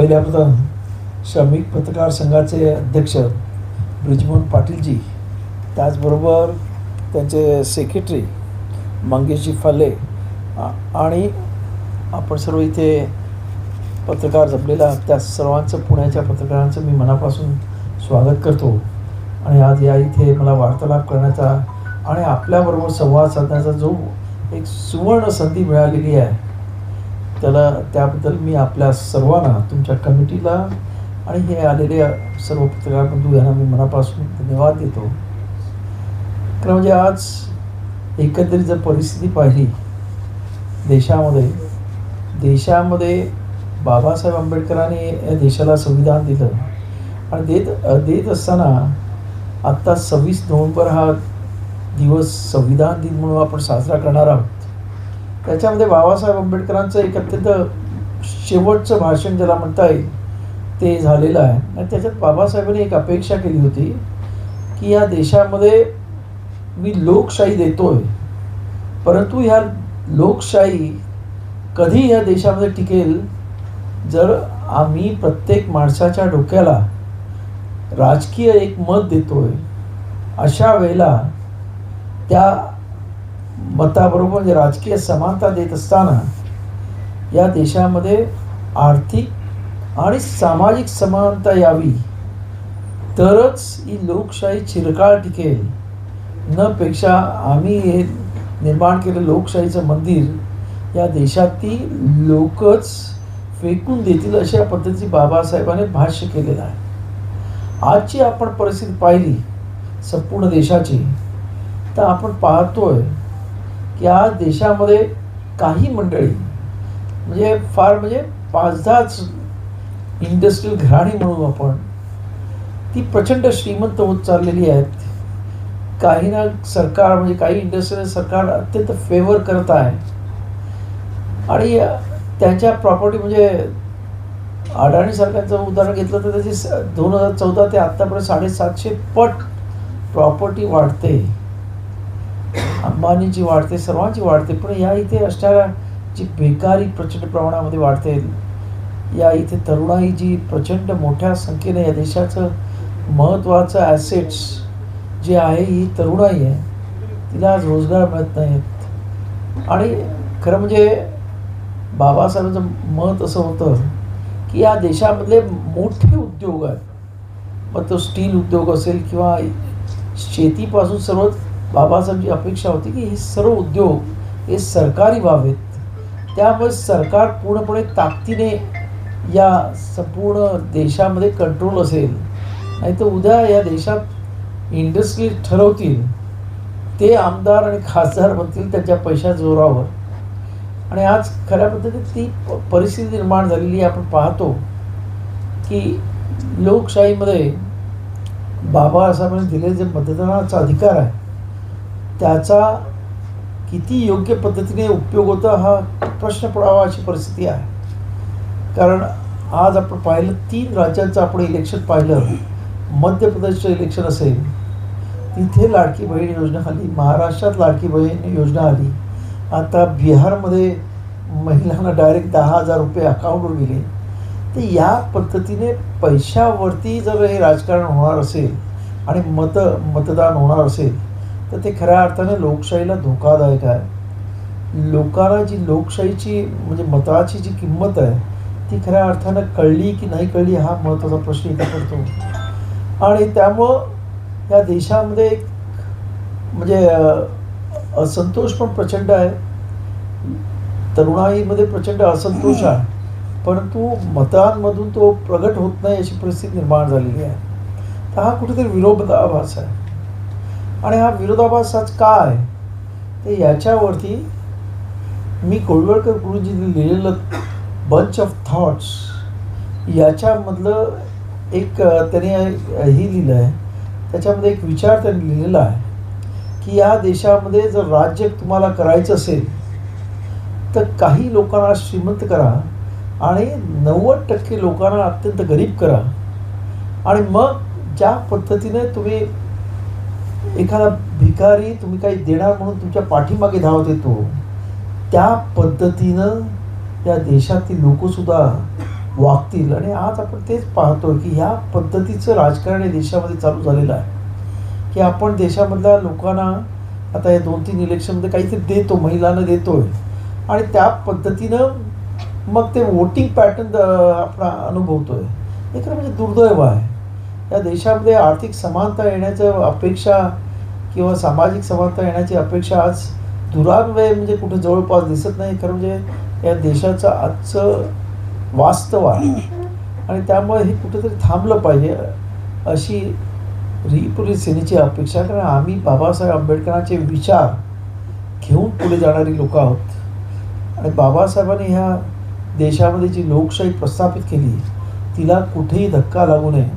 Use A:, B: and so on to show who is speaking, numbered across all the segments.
A: पहिल्या श्रमिक पत्रकार संघाचे अध्यक्ष ब्रिजमोहन पाटीलजी त्याचबरोबर त्यांचे सेक्रेटरी मंगेशजी फले आणि आपण सर्व इथे पत्रकार जपलेला त्या सर्वांचं पुण्याच्या पत्रकारांचं मी मनापासून स्वागत करतो. आणि आज या इथे मला वार्तालाप करण्याचा आणि आपल्याबरोबर संवाद साधण्याचा जो एक सुवर्ण संधी मिळालेली आहे त्याला त्याबद्दल मी आपल्या सर्वांना तुमच्या कमिटीला आणि हे आलेले सर्व पत्रकार बंधू यांना मी मनापासून धन्यवाद देतो. कारण म्हणजे आज एकंदरीत जर परिस्थिती पाहिली देशामध्ये देशामध्ये बाबासाहेब आंबेडकरांनी या देशाला संविधान दिलं आणि देत देत असताना आत्ता सव्वीस नोव्हेंबर हा दिवस संविधान दिन म्हणून आपण साजरा करणार आहोत. त्याच्यामध्ये बाबासाहेब आंबेडकरांचं एक अत्यंत शेवटचं भाषण ज्याला म्हणता येईल ते झालेलं आहे. आणि त्याच्यात बाबासाहेबांनी एक अपेक्षा केली होती की या देशामध्ये मी लोकशाही देतोय परंतु ह्या लोकशाही कधी ह्या देशामध्ये टिकेल. जर आम्ही प्रत्येक माणसाच्या डोक्याला राजकीय एक मत देतोय अशा वेळेला त्या मताबरोबर म्हणजे राजकीय समानता देत असताना या देशामध्ये आर्थिक आणि सामाजिक समानता यावी तरच ही लोकशाही चिरकाळ टिकेल. न पेक्षा आम्ही हे निर्माण केलं लोकशाहीचं मंदिर या देशातली लोकच फेकून देतील अशा पद्धतीची बाबासाहेबांनी भाष्य केलेलं आहे. आजची आपण परिस्थिती पाहिली संपूर्ण देशाची तर आपण पाहतोय की आज देशामध्ये काही मंडळी म्हणजे फार म्हणजे पाच दहाच इंडस्ट्रियल घराणी म्हणू आपण ती प्रचंड श्रीमंत होत चाललेली आहेत. काही ना सरकार म्हणजे काही इंडस्ट्रीने सरकार अत्यंत फेवर करत आहे. आणि त्यांच्या प्रॉपर्टी म्हणजे अडाणी सरकारचं उदाहरण घेतलं तर त्याची दोन हजार चौदा ते आत्तापर्यंत साडेसातशे पट प्रॉपर्टी वाढते. अंबानींची वाढते सर्वांची वाढते पण या इथे असणाऱ्या जी बेकारी प्रचंड प्रमाणामध्ये वाढते या इथे तरुणाई जी प्रचंड मोठ्या संख्येने या देशाचं महत्त्वाचं ॲसेट्स जे आहे ही तरुणाई आहे तिला आज रोजगार मिळत नाहीत. आणि खरं म्हणजे बाबासाहेबांचं मत असं होतं की या देशामधले मोठे उद्योग आहेत. मग तो स्टील उद्योग असेल किंवा शेतीपासून सर्व बाबासाहेबांची अपेक्षा होती की हे सर्व उद्योग हे सरकारी व्हावेत त्यामुळे सरकार पूर्णपणे ताकदीने या संपूर्ण देशामध्ये कंट्रोल असेल नाही तर उद्या या देशात इंडस्ट्री ठरवतील ते आमदार आणि खासदार बनतील त्यांच्या पैशा जोरावर. आणि आज खऱ्या पद्धतीत ती प- परिस्थिती निर्माण झालेली आपण पाहतो की लोकशाहीमध्ये बाबासाहेबांनी दिलेले जे मतदानाचा अधिकार आहे त्याचा किती योग्य पद्धतीने उपयोग होता हा प्रश्न पडावा अशी परिस्थिती आहे. कारण आज आपण पाहिलं तीन राज्यांचं आपण इलेक्शन पाहिलं. मध्य प्रदेशचं इलेक्शन असेल तिथे लाडकी बहीण योजना आली महाराष्ट्रात लाडकी बहीण योजना आली. आता बिहारमध्ये महिलांना डायरेक्ट दहा हजार रुपये अकाउंटवर गेले. तर या पद्धतीने पैशावरती जर हे राजकारण होणार असेल आणि मत मतदान होणार असेल तर ते खऱ्या अर्थाने लोकशाहीला धोकादायक आहे. लोकांना जी लोकशाहीची म्हणजे मताची जी किंमत आहे ती खऱ्या अर्थानं कळली की नाही कळली हा महत्त्वाचा प्रश्न इथे पडतो. आणि त्यामुळं या देशामध्ये एक म्हणजे असंतोष पण प्रचंड आहे. तरुणाईमध्ये प्रचंड असंतोष आहे. परंतु मतांमधून तो प्रगट होत नाही अशी परिस्थिती निर्माण झालेली आहे. तर हा कुठेतरी विरोधाभास आहे. आणि हा विरोधाभासाच काय? का आहे तर याच्यावरती मी कोळवळकर गुरुजींनी लिहिलेलं बंच ऑफ थॉट्स याच्यामधलं एक त्याने ही लिहिलं आहे. त्याच्यामध्ये एक विचार त्यांनी लिहिलेला आहे की या देशामध्ये जर राज्य तुम्हाला करायचं असेल तर काही लोकांना श्रीमंत करा आणि नव्वद टक्के लोकांना अत्यंत गरीब करा. आणि मग ज्या पद्धतीने तुम्ही एखादा भिकारी तुम्ही काही देणार म्हणून तुमच्या पाठीमागे धावत येतो. त्या पद्धतीनं या देशातील लोकंसुद्धा वागतील. आणि आज आपण तेच पाहतो की ह्या पद्धतीचं राजकारण या देशामध्ये चालू झालेलं आहे. की आपण देशामधल्या लोकांना आता या दोन तीन इलेक्शनमध्ये काहीतरी देतो महिलांना देतोय. आणि त्या पद्धतीनं मग ते वोटिंग पॅटर्न आपण अनुभवतोय. हे खरं म्हणजे दुर्दैव आहे. या देशामध्ये आर्थिक समानता येण्याचं अपेक्षा किंवा सामाजिक समानता येण्याची अपेक्षा आज दुरान्वय म्हणजे कुठे जवळपास दिसत नाही. खरं म्हणजे या देशाचं आजचं वास्तव आहे. आणि त्यामुळे हे कुठेतरी थांबलं पाहिजे अशी रिपुरी सेनेची अपेक्षा. कारण आम्ही बाबासाहेब आंबेडकरांचे विचार घेऊन पुढे जाणारी लोक आहोत. आणि बाबासाहेबांनी ह्या देशामध्ये जी लोकशाही प्रस्थापित केली तिला कुठेही धक्का लागू नये.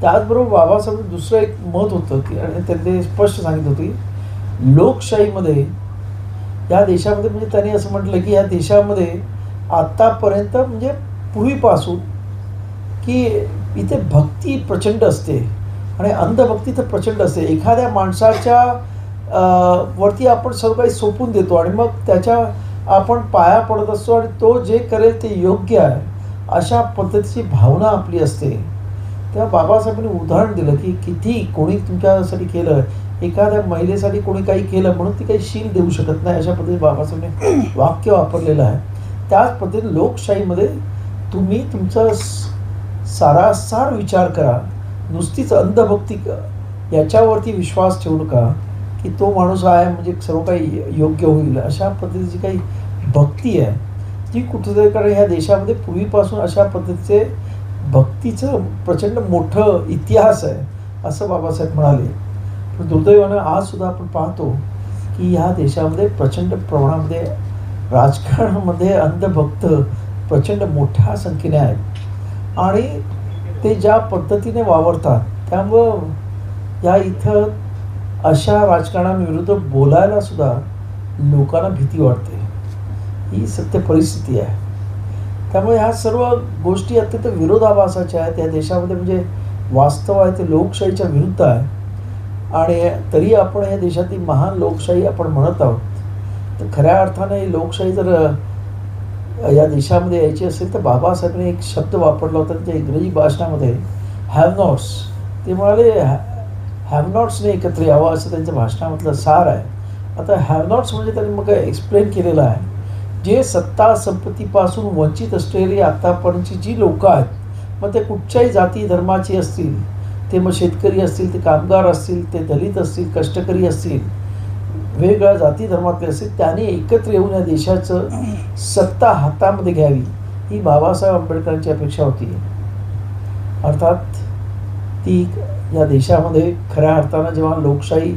A: त्याचबरोबर बाबासाहेब दुसरं एक मत होतं की आणि त्यांनी स्पष्ट सांगित होती लोकशाहीमध्ये या देशामध्ये म्हणजे त्यांनी असं म्हटलं की या देशामध्ये आत्तापर्यंत म्हणजे पूर्वीपासून की इथे भक्ती प्रचंड असते आणि अंधभक्ती तर प्रचंड असते. एखाद्या माणसाच्या वरती आपण सर्व काही सोपून देतो आणि मग त्याच्या आपण पाया पडत असतो आणि तो जे करेल ते योग्य आहे अशा पद्धतीची भावना आपली असते. तेव्हा बाबासाहेबांनी उदाहरण दिलं की किती कोणी तुमच्यासाठी केलं एखाद्या महिलेसाठी कोणी काही केलं म्हणून ती काही शील देऊ शकत नाही अशा पद्धतीने बाबासाहेबांनी वाक्य वापरलेलं आहे. त्याच पद्धतीने लोकशाहीमध्ये तुम्ही तुमचा सारासार विचार करा नुसतीच अंधभक्ती याच्यावरती विश्वास ठेवू नका की तो माणूस आहे म्हणजे सर्व काही योग्य होईल अशा पद्धतीची काही भक्ती आहे जी कुठेतरी कारण ह्या देशामध्ये पूर्वीपासून अशा पद्धतीचे भक्तीचं प्रचंड मोठं इतिहास आहे असं बाबासाहेब म्हणाले. पण दुर्दैवानं आज सुद्धा आपण पाहतो की ह्या देशामध्ये प्रचंड प्रमाणामध्ये राजकारणामध्ये अंधभक्त प्रचंड मोठ्या संख्येने आहेत. आणि ते ज्या पद्धतीने वावरतात त्यामुळं या इथं अशा राजकारणाविरुद्ध बोलायला सुद्धा लोकांना भीती वाटते. ही सत्य परिस्थिती आहे. त्यामुळे ह्या सर्व गोष्टी अत्यंत विरोधाभासाच्या आहेत. या देशामध्ये म्हणजे वास्तव आहे ते लोकशाहीच्या विरुद्ध आहे. आणि तरी आपण या देशातली महान लोकशाही आपण म्हणत आहोत. तर खऱ्या अर्थाने ही लोकशाही जर या देशामध्ये यायची असेल तर बाबासाहेबांनी एक शब्द वापरला होता त्यांच्या इंग्रजी भाषणामध्ये हॅव नॉट्स ते म्हणाले हॅव नॉट्सने एकत्र यावं असं त्यांच्या भाषणामधलं सार आहे. आता हॅव नॉट्स म्हणजे त्यांनी मग एक्सप्लेन केलेलं आहे. जे सत्ता संपत्तीपासून वंचित असलेली आत्तापर्यंतची जी लोकं आहेत मग ते कुठच्याही जाती धर्माची असतील ते मग शेतकरी असतील ते कामगार असतील ते दलित असतील कष्टकरी असतील वेगवेगळ्या जाती धर्मातले असतील त्यांनी एकत्र येऊन या देशाचं सत्ता हातामध्ये घ्यावी ही बाबासाहेब आंबेडकरांची अपेक्षा होती. अर्थात ती या देशामध्ये खऱ्या अर्थानं जेव्हा लोकशाही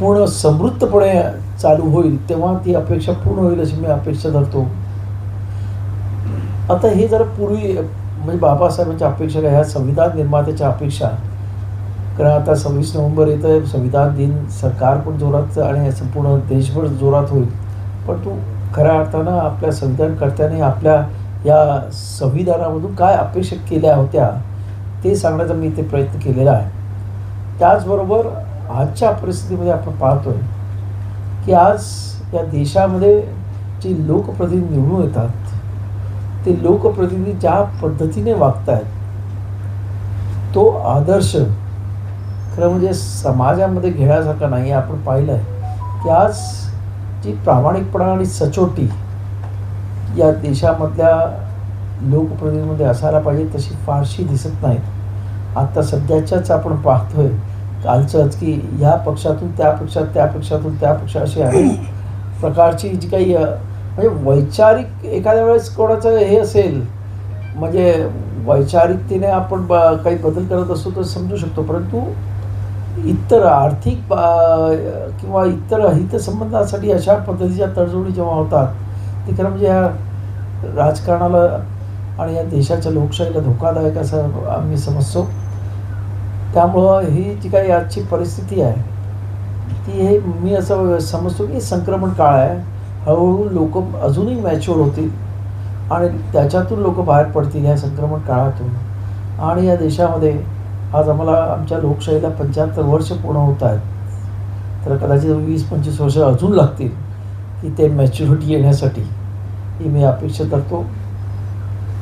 A: पूर्ण समृद्धपणे चालू होईल तेव्हा ती अपेक्षा पूर्ण होईल अशी मी अपेक्षा धरतो. आता हे जरा पूर्वी म्हणजे बाबासाहेबांच्या अपेक्षा काय? ह्या संविधान निर्मात्याच्या अपेक्षा. कारण आता सव्वीस नोव्हेंबर येतं आहे संविधान दिन सरकार पण जोरात आणि संपूर्ण देशभर जोरात होईल. पण तू खऱ्या अर्थानं आपल्या संविधानकर्त्याने आपल्या या संविधानामधून काय अपेक्षा केल्या होत्या ते सांगण्याचा मी ते प्रयत्न केलेला आहे. त्याचबरोबर आजच्या परिस्थितीमध्ये आपण पाहतोय की आज या देशामध्ये जे लोकप्रतिनिधी निवडून येतात ते लोकप्रतिनिधी ज्या पद्धतीने वागत आहेत तो आदर्श खरं म्हणजे समाजामध्ये घेण्यासारखा नाही. आपण पाहिलं आहे की आज जी प्रामाणिकपणा आणि सचोटी या देशामधल्या लोकप्रतिनिधीमध्ये असायला पाहिजे तशी फारशी दिसत नाही आत्ता सध्याच्याच आपण पाहतोय कालचंच की ह्या पक्षातून त्या पक्षात त्या पक्षातून त्या पक्षात अशी अनेक प्रकारची जी काही म्हणजे वैचारिक एखाद्या वेळेस कोणाचं हे असेल म्हणजे वैचारिकतेने आपण ब काही बदल करत असतो तर समजू शकतो. परंतु इतर आर्थिक किंवा इतर हितसंबंधासाठी अशा पद्धतीच्या तडजोडी जेव्हा होतात ते खरं म्हणजे या राजकारणाला आणि या देशाच्या लोकशाहीला धोकादायक असं आम्ही समजतो. त्यामुळं ही जी काही आजची परिस्थिती आहे ती हे मी असं समजतो की संक्रमण काळ आहे. हळूहळू लोक अजूनही मॅच्युअर होतील आणि त्याच्यातून लोक बाहेर पडतील ह्या संक्रमण काळातून. आणि या देशामध्ये आज आम्हाला आमच्या लोकशाहीला पंच्याहत्तर वर्ष पूर्ण होत आहेत. तर कदाचित वीस पंचवीस वर्ष अजून लागतील की ते मॅच्युरिटी येण्यासाठी. ही मी अपेक्षा करतो.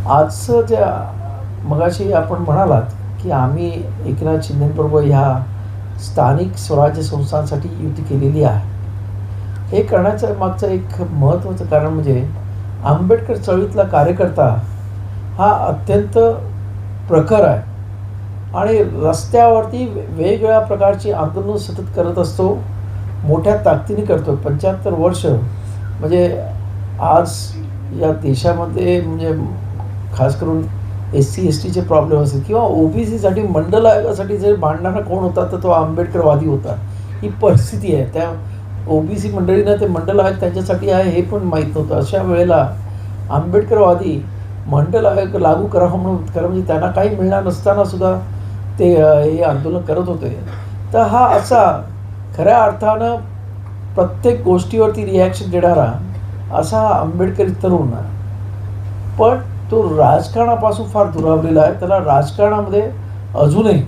A: आजचं ज्या मगाशी आपण म्हणालात की आम्ही एकनाथ शिंदेबरोबर ह्या स्थानिक स्वराज्य संस्थांसाठी युती केलेली आहे. हे करण्याचं मागचं एक महत्त्वाचं कारण म्हणजे आंबेडकर चळवळीतला कार्यकर्ता हा अत्यंत प्रखर आहे. आणि रस्त्यावरती वेगवेगळ्या प्रकारची आंदोलनं सतत करत असतो मोठ्या ताकदीने करतो. पंच्याहत्तर वर्ष म्हणजे आज या देशामध्ये म्हणजे खास करून एस सी एस टीचे प्रॉब्लेम असेल किंवा ओ बी सीसाठी मंडल आयोगासाठी जर भांडणारा कोण होता तर तो आंबेडकरवादी होता. ही परिस्थिती आहे. त्या ओ बी सी मंडळीनं ते मंडल आयोग त्यांच्यासाठी आहे हे पण माहीत नव्हतं. अशा वेळेला आंबेडकरवादी मंडल आयोग लागू करावं म्हणून खरं म्हणजे त्यांना काही मिळणार नसताना सुद्धा ते हे आंदोलन करत होते. तर हा असा खऱ्या अर्थानं प्रत्येक गोष्टीवरती रिॲक्शन देणारा असा हा आंबेडकरी तरुण पण तो राजकारणापासून फार दुरावलेला आहे. त्याला राजकारणामध्ये अजूनही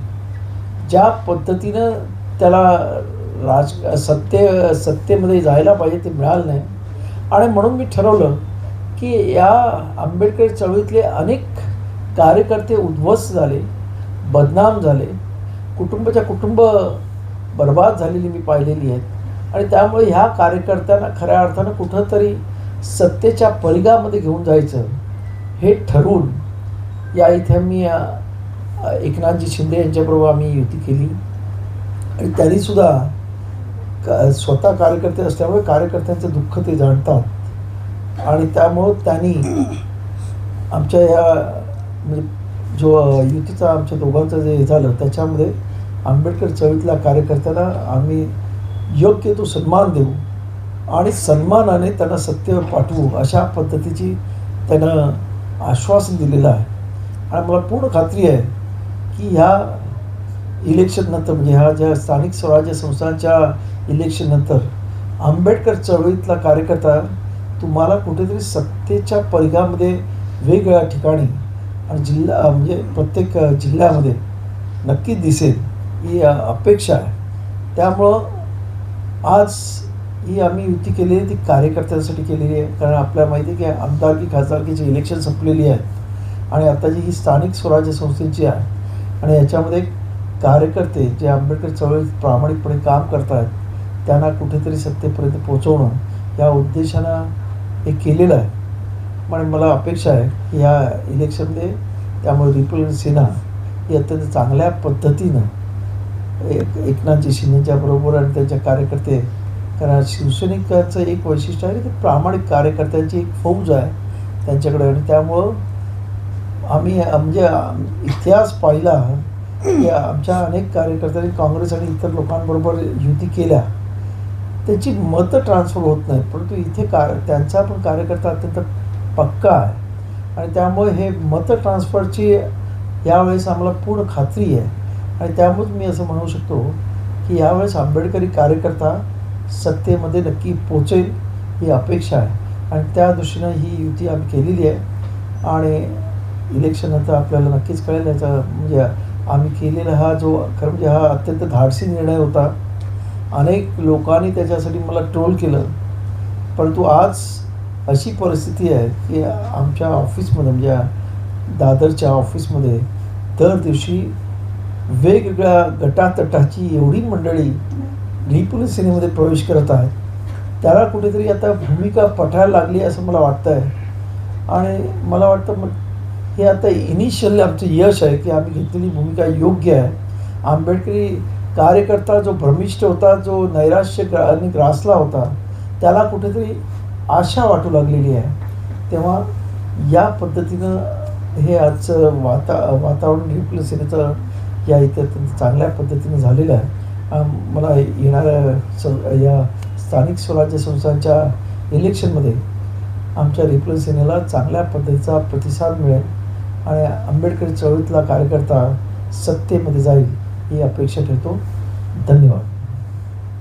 A: ज्या पद्धतीनं त्याला राज सत्य सत्तेमध्ये जायला पाहिजे ते मिळालं नाही. आणि म्हणून मी ठरवलं की या आंबेडकर चळवळीतले अनेक कार्यकर्ते उद्ध्वस्त झाले बदनाम झाले. कुटुंबाच्या कुटुंब बर्बाद झालेली मी पाहिलेली आहेत. आणि त्यामुळे ह्या कार्यकर्त्यांना खऱ्या अर्थानं कुठंतरी सत्तेच्या पलगामध्ये घेऊन जायचं. हे ठरवून या इथे मी एकनाथजी शिंदे यांच्याबरोबर आम्ही युती केली. आणि त्यांनीसुद्धा क स्वतः कार्यकर्ते असल्यामुळे कार्यकर्त्यांचं दुःख ते जाणतात. आणि त्यामुळं त्यांनी आमच्या या म्हणजे जो युतीचा आमच्या दोघांचं जे झालं त्याच्यामध्ये आंबेडकर चळवळीतल्या कार्यकर्त्यांना आम्ही योग्य तो सन्मान देऊ आणि सन्मानाने त्यांना सत्य पाठवू अशा पद्धतीची त्यांना आश्वासन दिलेलं आहे. आणि मला पूर्ण खात्री आहे की ह्या इलेक्शननंतर म्हणजे ह्या ज्या स्थानिक स्वराज्य संस्थांच्या इलेक्शननंतर आंबेडकर चळवळीतला कार्यकर्ता तुम्हाला कुठेतरी सत्तेच्या परिघामध्ये वेगवेगळ्या ठिकाणी आणि जिल्हा म्हणजे प्रत्येक जिल्ह्यामध्ये नक्की दिसेल ही अपेक्षा आहे. त्यामुळं आज ही आम्ही युती केलेली आहे ती कार्यकर्त्यांसाठी केलेली आहे. कारण आपल्याला माहिती आहे की आमदारकी खासदारकीची इलेक्शन संपलेली आहेत. आणि आता जी ही स्थानिक स्वराज्य संस्थेची आहे आणि याच्यामध्ये कार्यकर्ते जे आंबेडकर चळवळीत प्रामाणिकपणे काम करत आहेत त्यांना कुठेतरी सत्तेपर्यंत पोहोचवणं या उद्देशानं हे केलेलं आहे. पण मला अपेक्षा आहे की या इलेक्शनमध्ये त्यामुळे रिपब्लिकन सेना ही अत्यंत चांगल्या पद्धतीनं एक एकनाथजी शिंदेच्या बरोबर आणि त्यांच्या कार्यकर्ते कारण शिवसैनिकाचं एक वैशिष्ट्य आहे की ते प्रामाणिक कार्यकर्त्यांची एक फौज आहे त्यांच्याकडे. आणि त्यामुळं आम्ही म्हणजे इतिहास पाहिला की आमच्या अनेक कार्यकर्त्यांनी काँग्रेस आणि इतर लोकांबरोबर युती केल्या. त्याची मतं ट्रान्सफर होत नाही परंतु इथे कार त्यांचा पण कार्यकर्ता अत्यंत पक्का आहे. आणि त्यामुळे हे मतं ट्रान्सफरची यावेळेस आम्हाला पूर्ण खात्री आहे. आणि त्यामुळेच मी असं म्हणू शकतो की यावेळेस आंबेडकरी कार्यकर्ता सत्तेमध्ये नक्की पोचेल ही अपेक्षा आहे. आणि त्या दृष्टीनं ही युती आम्ही केलेली आहे. आणि इलेक्शननंतर आपल्याला नक्कीच कळेल. याचा म्हणजे आम्ही केलेला हा जो खरं म्हणजे हा अत्यंत धाडसी निर्णय होता. अनेक लोकांनी त्याच्यासाठी मला ट्रोल केलं. परंतु आज अशी परिस्थिती आहे की आमच्या ऑफिसमध्ये म्हणजे दादरच्या ऑफिसमध्ये दर दिवशी वेगवेगळ्या गटातटाची एवढी मंडळी रिपोलीस सेनेमध्ये प्रवेश करत आहेत. त्याला कुठेतरी आता भूमिका पठायला लागली असं मला वाटतं आहे आणि मला वाटतं मग हे आता इनिशियल आमचं यश आहे की आम्ही घेतलेली भूमिका योग्य आहे. आंबेडकरी कार्यकर्ता जो भ्रमिष्ठ होता जो नैराश्य ग्रा आणि ग्रासला होता त्याला कुठेतरी आशा वाटू लागलेली आहे. तेव्हा या पद्धतीनं हे आजचं वाता वातावरण रिपल सेनेचं या इथे चांगल्या पद्धतीनं झालेलं आहे. मला येणाऱ्या स या स्थानिक स्वराज्य संस्थांच्या इलेक्शनमध्ये आमच्या रिपब्लिक सेनेला चांगल्या पद्धतीचा प्रतिसाद मिळेल आणि आंबेडकर चळवळीतला कार्यकर्ता सत्तेमध्ये जाईल ही अपेक्षा ठेवतो. धन्यवाद.